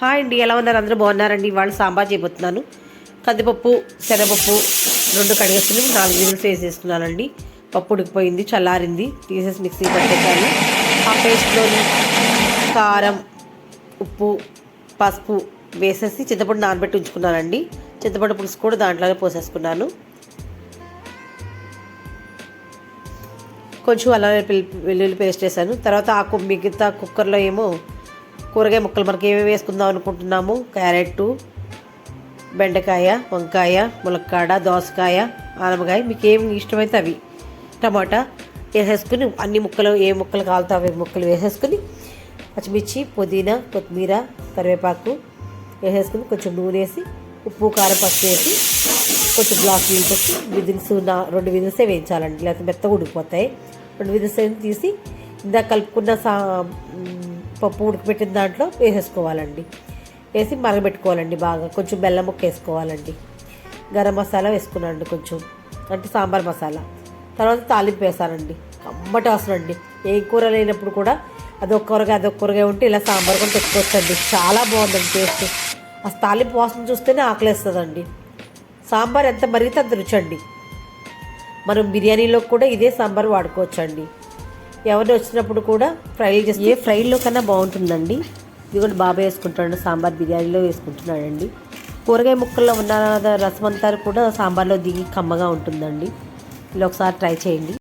Hi అండి ఎలా ఉన్నారు? అందరూ బాగున్నారండి. వాళ్ళు సాంబార్ చేయబోతున్నాను. కందిపప్పు శనగపప్పు రెండు కడిగేసుకుని నాలుగు విజిల్స్ వేసేస్తున్నానండి. పప్పు ఉడికిపోయింది చల్లారింది. తీసేసి మిక్సీ పట్టేసాను ఆ పేస్ట్లోని కారం ఉప్పు పసుపు వేసేసి చింతపండు నానబెట్టి ఉంచుకున్నానండి. చింతపండు పులుసు కూడా దాంట్లోనే పోసేసుకున్నాను. కొంచెం అల్లం వెల్లుల్లి పేస్ట్ వేసాను. తర్వాత ఆ మిగతా కుక్కర్లో ఏమో కూరగాయ ముక్కలు మనకి ఏమేమి వేసుకుందాం అనుకుంటున్నాము? క్యారెట్ బెండకాయ వంకాయ ములక్కాడ దోసకాయ ఆనపకాయ మీకు ఏమి ఇష్టమైతే అవి. టమాటా వేసేసుకుని అన్ని ముక్కలు ఏ ముక్కలు కావాలో అవి ముక్కలు వేసేసుకుని పచ్చిమిర్చి పుదీనా కొత్తిమీర కరివేపాకు వేసేసుకుని కొంచెం నూనె వేసి ఉప్పు కారం పసుపు వేసి కొంచెం గ్లాస్ నీళ్ళు పెట్టి విదిల్స్ నా రెండు విదిల్సే వేయించాలండి. లేకపోతే మెత్తగా ఉడికిపోతాయి. రెండు విజిల్స్ తీసి ఇందాక కలుపుకున్న సా పప్పు ఉడకబెట్టిన దాంట్లో వేసేసుకోవాలండి. వేసి మరగబెట్టుకోవాలండి బాగా. కొంచెం బెల్లం ముక్క వేసుకోవాలండి. గరం మసాలా వేసుకున్నానండి కొంచెం. అంటే సాంబార్ మసాలా. తర్వాత తాలింపు వేసానండి. కమ్మటి వాసన అండి. ఏ కూర లేనప్పుడు కూడా అదొక కూరగాయ అదొక కూరగాయ ఉంటే ఇలా సాంబార్ కూడా పెట్టుకోవచ్చండి చాలా బాగుందండి టేస్ట్. ఆ తాలింపు వాసన చూస్తేనే ఆకలేస్తుందండి. సాంబార్ ఎంత మరిగితే అంత రుచండి మనం బిర్యానీలో కూడా ఇదే సాంబార్ వాడుకోవచ్చండి. ఎవరిని వచ్చినప్పుడు కూడా ఫ్రైలు చేస్తే ఏ ఫ్రైలో కన్నా బాగుంటుందండి. ఇది కూడా బాగా వేసుకుంటాడు సాంబార్ బిర్యానీలో వేసుకుంటున్నాడండి. కూరగాయ ముక్కల్లో ఉన్న రసం అంతా కూడా సాంబార్లో దిగి కమ్మగా ఉంటుందండి. ఇలా ఒకసారి ట్రై చేయండి.